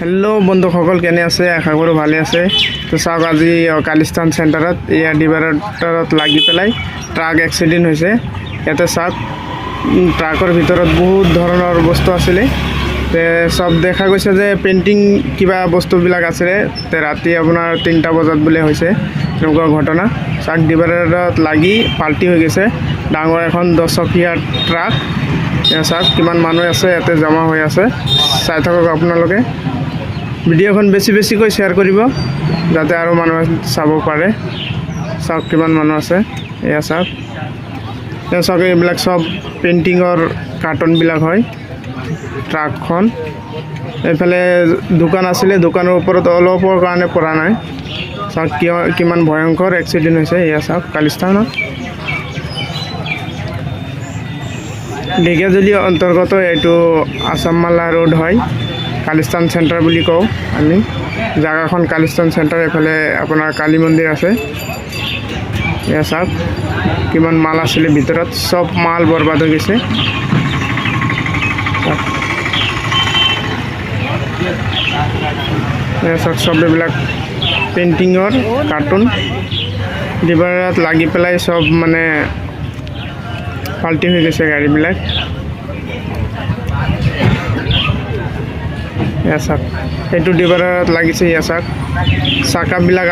Hello' বন্ধুসকল, কেনে আছে? আশা কৰোঁ ভালে আছে। তো চাওক, আজি কালিস্তান চেণ্টাৰত এয়া ডিভাইডাৰত লাগি পেলাই ট্ৰাক এক্সিডেণ্ট হৈছে। ইয়াতে চাওক ট্ৰাকৰ ভিতৰত বহুত ধৰণৰ বস্তু আছিলে। চব দেখা গৈছে যে পেইণ্টিং কিবা বস্তুবিলাক আছিলে। ৰাতি আপোনাৰ তিনিটা বজাত বোলে হৈছে এনেকুৱা ঘটনা। চাওক ডিভাইডাৰত লাগি পাল্টি হৈ গৈছে। ডাঙৰ এখন দহচকীয়া ট্ৰাক চাওক, কিমান মানুহ আছে, ইয়াতে জমা হৈ আছে। চাই থাকক আপোনালোকে। ভিডিঅ'খন বেছি বেছিকৈ শ্বেয়াৰ কৰিব, যাতে আৰু মানুহে চাব পাৰে। চাওক কিমান মানুহ আছে। এয়া চাওক। এয়া চাওক, এইবিলাক চব পেইণ্টিঙৰ কাৰ্টনবিলাক হয় ট্ৰাকখন এইফালে দোকান আছিলে, দোকানৰ ওপৰত অলপৰ কাৰণে পৰা নাই। চাওক কিয়, কিমান ভয়ংকৰ এক্সিডেণ্ট হৈছে, এয়া চাওক, কালিস্থানত। ঢেকীয়াজুলি অন্তৰ্গত এইটো আছামমালা ৰোড হয়। কালিস্তান চেণ্টাৰ বুলি কওঁ আমি। জেগাখন কালিস্তান চেণ্টাৰ এইফালে আপোনাৰ কালী মন্দিৰ আছে। এয়া চাওক, কিমান মাল আছিলে ভিতৰত, চব মাল বৰবাদ হৈ গৈছে। এয়া চাওক, চব এইবিলাক পেইণ্টিঙৰ কাৰ্টুন ডিবাৰত লাগি পেলাই চব মানে পাল্টি হৈ গৈছে গাড়ীবিলাক। এয়া চাওক এইটো ডিবাৰত লাগিছে এয়া চাওক চাকাবিলাক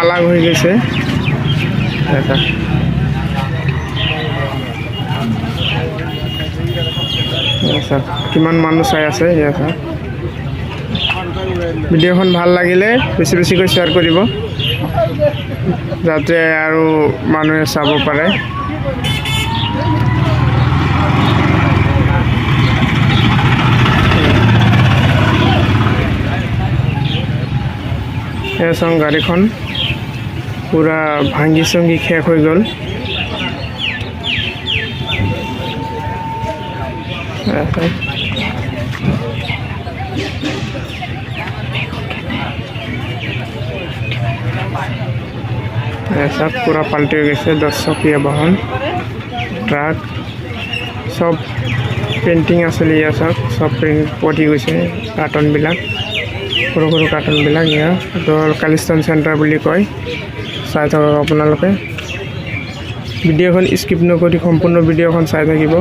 আলাগ হৈ গৈছে। এয়া চাওক চাওক কিমান মানুহ চাই আছে এয়া চাওক ভিডিঅ'খন ভালো লাগিলে বেছি বেছিকৈ শ্বেয়াৰ কৰিব, যাতে আৰু মানুহে চাব পাৰে। চাওঁ গাড়ীখন। পূৰা ভাঙি চঙি শেষ হৈ গ'ল। চাওক পূৰা পাল্টি হৈ গৈছে দহচকীয়া বাহন, ট্ৰাক, চব পেইণ্টিং আছিলে ইয়াত চাওক চব পেইণ্ট পটি গৈছে, কাৰ্টনবিলাক। সৰু সৰু কাৰ্টুনবিলাক এয়া এইটো হ'ল চেণ্টাৰ বুলি কয়। চাই থাকক আপোনালোকে। ভিডিঅ'খন স্কিপ নকৰি সম্পূৰ্ণ ভিডিঅ'খন চাই থাকিব।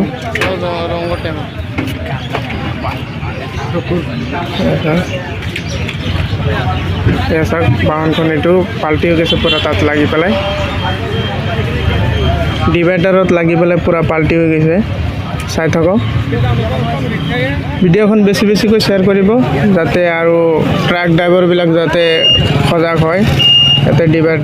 এয়া চাওক। চাওক বাহনখন এইটো পাল্টি হৈ গৈছে, পূৰা তাত লাগি পেলাই। ডিভাইডাৰত লাগি পেলাই পূৰা পাল্টি হৈ গৈছে। চাই থাকক। ভিডিঅ'খন বেছি বেছিকৈ শ্বেয়াৰ কৰিব, যাতে আৰু ট্ৰাক ড্ৰাইভাৰবিলাক যাতে সজাগ হয়, যাতে ডিভাইড